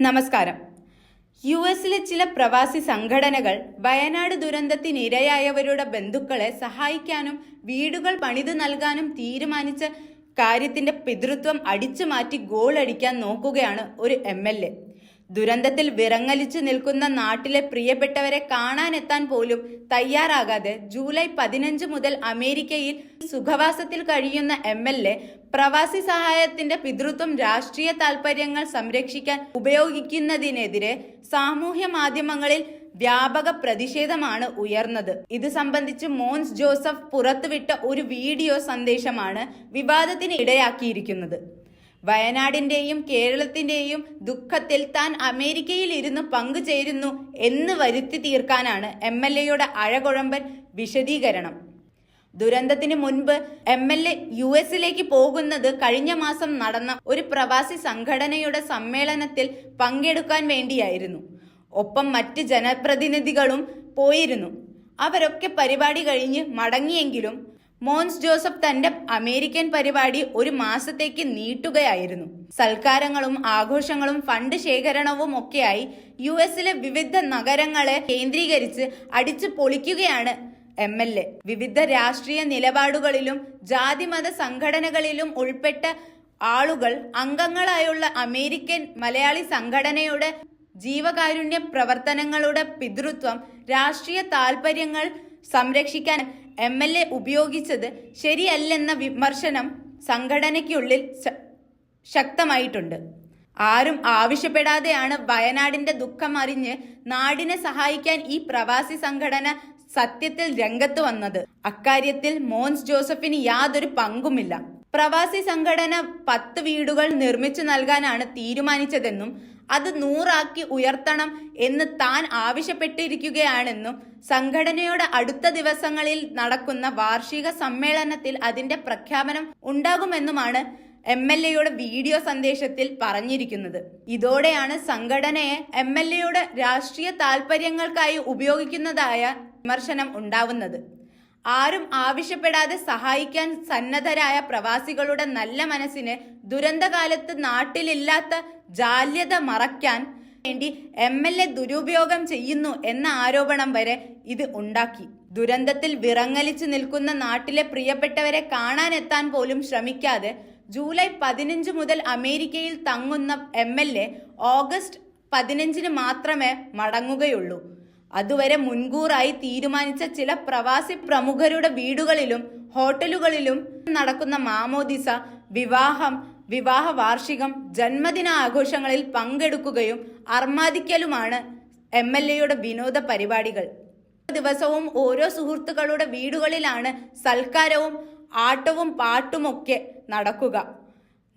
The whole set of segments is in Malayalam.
നമസ്കാരം. യു എസിലെ ചില പ്രവാസി സംഘടനകൾ വയനാട് ദുരന്തത്തിനിരയായവരുടെ ബന്ധുക്കളെ സഹായിക്കാനും വീടുകൾ പണിത് നൽകാനും തീരുമാനിച്ച കാര്യത്തിന്റെ പിതൃത്വം അടിച്ചു മാറ്റി ഗോൾ അടിക്കാൻ നോക്കുകയാണ് ഒരു എം എൽ എ. ദുരന്തത്തിൽ വിറങ്ങലിച്ചു നിൽക്കുന്ന നാട്ടിലെ പ്രിയപ്പെട്ടവരെ കാണാനെത്താൻ പോലും തയ്യാറാകാതെ ജൂലൈ പതിനഞ്ച് മുതൽ അമേരിക്കയിൽ സുഖവാസത്തിൽ കഴിയുന്ന എം എൽ എ പ്രവാസി സഹായത്തിന്റെ പിതൃത്വം രാഷ്ട്രീയ താൽപര്യങ്ങൾ സംരക്ഷിക്കാൻ ഉപയോഗിക്കുന്നതിനെതിരെ സാമൂഹ്യ മാധ്യമങ്ങളിൽ വ്യാപക പ്രതിഷേധമാണ് ഉയർന്നത്. ഇത് സംബന്ധിച്ച് മോൻസ് ജോസഫ് പുറത്തുവിട്ട ഒരു വീഡിയോ സന്ദേശമാണ് വിവാദത്തിന് ഇടയാക്കിയിരിക്കുന്നത്. വയനാടിന്റെയും കേരളത്തിന്റെയും ദുഃഖത്തിൽ താൻ അമേരിക്കയിൽ ഇരുന്ന് പങ്കുചേരുന്നു എന്ന് വരുത്തി തീർക്കാനാണ് എം എൽ എയുടെ അഴകുഴമ്പൻ വിശദീകരണം. ദുരന്തത്തിന് മുൻപ് എം എൽ എ യു എസിലേക്ക് പോകുന്നത് കഴിഞ്ഞ മാസം നടന്ന ഒരു പ്രവാസി സംഘടനയുടെ സമ്മേളനത്തിൽ പങ്കെടുക്കാൻ വേണ്ടിയായിരുന്നു. ഒപ്പം മറ്റ് ജനപ്രതിനിധികളും പോയിരുന്നു. അവരൊക്കെ പരിപാടി കഴിഞ്ഞ് മടങ്ങിയെങ്കിലും മോൻസ് ജോസഫ് തന്റെ അമേരിക്കൻ പരിപാടി ഒരു മാസത്തേക്ക് നീട്ടുകയായിരുന്നു. സൽക്കാരങ്ങളും ആഘോഷങ്ങളും ഫണ്ട് ശേഖരണവും ഒക്കെയായി യു എസിലെ വിവിധ നഗരങ്ങളെ കേന്ദ്രീകരിച്ച് അടിച്ചു പൊളിക്കുകയാണ് എം എൽ എ. വിവിധ രാഷ്ട്രീയ നിലപാടുകളിലും ജാതിമത സംഘടനകളിലും ഉൾപ്പെട്ട ആളുകൾ അംഗങ്ങളായുള്ള അമേരിക്കൻ മലയാളി സംഘടനയുടെ ജീവകാരുണ്യ പ്രവർത്തനങ്ങളുടെ പിതൃത്വം രാഷ്ട്രീയ താൽപര്യങ്ങൾ സംരക്ഷിക്കാൻ എം എൽ എ ഉപയോഗിച്ചത് ശരിയല്ലെന്ന വിമർശനം സംഘടനയ്ക്കുള്ളിൽ ശക്തമായിട്ടുണ്ട്. ആരും ആവശ്യപ്പെടാതെയാണ് വയനാടിന്റെ ദുഃഖം അറിഞ്ഞ് നാടിനെ സഹായിക്കാൻ ഈ പ്രവാസി സംഘടന സത്യത്തിൽ രംഗത്ത് വന്നത്. അക്കാര്യത്തിൽ മോൻസ് ജോസഫിന് യാതൊരു പങ്കുമില്ല. പ്രവാസി സംഘടന പത്ത് വീടുകൾ നിർമ്മിച്ചു നൽകാനാണ് തീരുമാനിച്ചതെന്നും അത് നൂറാക്കി ഉയർത്തണം എന്ന് താൻ ആവശ്യപ്പെട്ടിരിക്കുകയാണെന്നും സംഘടനയുടെ അടുത്ത ദിവസങ്ങളിൽ നടക്കുന്ന വാർഷിക സമ്മേളനത്തിൽ അതിന്റെ പ്രഖ്യാപനം ഉണ്ടാകുമെന്നുമാണ് എം എൽ എയുടെ വീഡിയോ സന്ദേശത്തിൽ പറഞ്ഞിരിക്കുന്നത്. ഇതോടെയാണ് സംഘടനയെ എം എൽ എയുടെ രാഷ്ട്രീയ താൽപര്യങ്ങൾക്കായി ഉപയോഗിക്കുന്നതായ വിമർശനം ഉണ്ടാവുന്നത്. ആരും ആവശ്യപ്പെടാതെ സഹായിക്കാൻ സന്നദ്ധരായ പ്രവാസികളുടെ നല്ല മനസ്സിന് ദുരന്തകാലത്ത് നാട്ടിലില്ലാത്ത ജാല്യത മറയ്ക്കാൻ വേണ്ടി എം എൽ എ ദുരുപയോഗം ചെയ്യുന്നു എന്ന ആരോപണം വരെ ഇത് ഉണ്ടാക്കി. ദുരന്തത്തിൽ വിറങ്ങലിച്ചു നിൽക്കുന്ന നാട്ടിലെ പ്രിയപ്പെട്ടവരെ കാണാനെത്താൻ പോലും ശ്രമിക്കാതെ ജൂലൈ പതിനഞ്ച് മുതൽ അമേരിക്കയിൽ തങ്ങുന്ന എം എൽ എ ഓഗസ്റ്റ് പതിനഞ്ചിന് മാത്രമേ മടങ്ങുകയുള്ളൂ. അതുവരെ മുൻകൂറായി തീരുമാനിച്ച ചില പ്രവാസി പ്രമുഖരുടെ വീടുകളിലും ഹോട്ടലുകളിലും നടക്കുന്ന മാമോദിസ വിവാഹം വിവാഹ വാർഷികം ജന്മദിന ആഘോഷങ്ങളിൽ പങ്കെടുക്കുകയും അർമാദിക്കലുമാണ് എം എൽ എയുടെ വിനോദ പരിപാടികൾ. ദിവസവും ഓരോ സുഹൃത്തുക്കളുടെ വീടുകളിലാണ് സൽക്കാരവും ആട്ടവും പാട്ടുമൊക്കെ നടക്കുക.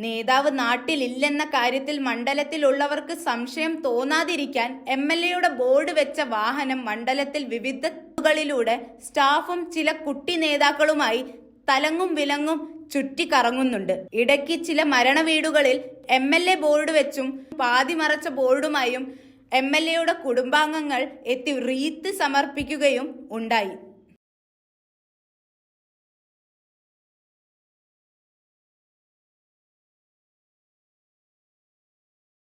നേതാവ് നാട്ടിലില്ലെന്ന കാര്യത്തിൽ മണ്ഡലത്തിലുള്ളവർക്ക് സംശയം തോന്നാതിരിക്കാൻ എം എൽ എയുടെ ബോർഡ് വെച്ച വാഹനം മണ്ഡലത്തിൽ വിവിധ സ്റ്റാഫും ചില കുട്ടി നേതാക്കളുമായി തലങ്ങും വിലങ്ങും ചുറ്റിക്കറങ്ങുന്നുണ്ട്. ഇടയ്ക്ക് ചില മരണ വീടുകളിൽ എം എൽ എ ബോർഡ് വെച്ചും പാതി മറച്ച ബോർഡുമായും എം എൽ എയുടെ കുടുംബാംഗങ്ങൾ എത്തി റീത്ത് സമർപ്പിക്കുകയും ഉണ്ടായി.